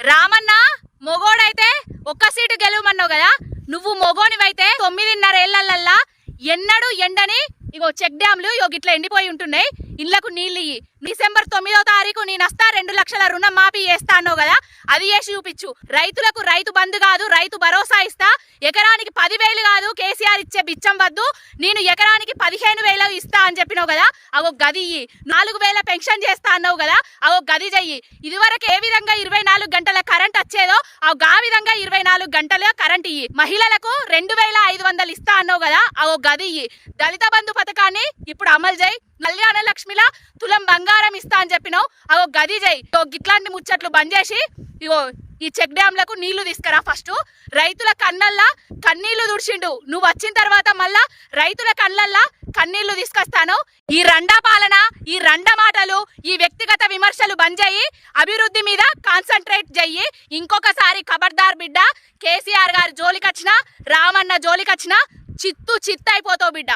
రామన్న మొగోడైతే ఒక్క సీటు గెలవమన్నావు కదా నువ్వు మొగోనివైతే తొమ్మిదిన్నర ఏళ్ళల్లా ఎన్నడూ ఎండని ఇగో చెక్ డ్యామ్లు ఇగో గిట్లా ఎండిపోయి ఉంటున్నాయి. ఇళ్ళకు నీళ్ళు ఇయ్యి. డిసెంబర్ తొమ్మిదో తారీఖు నేను వస్తా రెండు లక్షల రుణం మాఫీ చేస్తా అన్నావు కదా? అది చేసి చూపించు. రైతులకు రైతు బంధు కాదు రైతు భరోసా ఇస్తా. ఎకరానికి పదివేలు కాదు కేసీఆర్ ఇచ్చే బిచ్చం వద్దు. నేను ఎకరానికి పదిహేను వేలు ఇస్తా అని చెప్పినావు కదా? అవో గది ఇయ్యి. నాలుగు వేల పెన్షన్ చేస్తా అన్నావు కదా? అవో గది చెయ్యి. ఇదివరకు ఏ విధంగా ఇరవై నాలుగు గంటల కరెంట్ వచ్చేదో ఆ గా విధంగా ఇరవై నాలుగు గంటల కరెంట్ ఇయ్యి. మహిళలకు రెండు వేల ఐదు వందలు ఇస్తా అన్నావు కదా? అవో గది ఇయ్యి. దళిత బంధు పథకాన్ని ఇప్పుడు అమలు చేయి. కళ్యాణ లక్ష్మిలా తులం బంగారం ఇస్తా అని చెప్పినావు. అగో గది చేయి ఇట్లాంటి గిట్లాంటి ముచ్చట్లు బంద్ చేసి ఇగో ఈ చెక్ డ్యాంలకు నీళ్ళు తీసుకురా ఫస్ట్. రైతుల కన్నల్లా కన్నీళ్ళు దుడిచిండు నువ్వు వచ్చిన తర్వాత మళ్ళా రైతుల కళ్ళల్లా కన్నీళ్ళు తీసుకొస్తాను? ఈ రండా పాలన ఈ రండ మాటలు ఈ వ్యక్తిగత విమర్శలు బంద్ చేయి. అభివృద్ధి మీద కాన్సన్ట్రేట్ చెయ్యి ఇంకొకసారి ఖబర్దార్ బిడ్డ కేసీఆర్ గారి జోలికొచ్చినా రామన్న జోలికొచ్చినా చిత్తు చిత్తు అయిపోతావు బిడ్డ.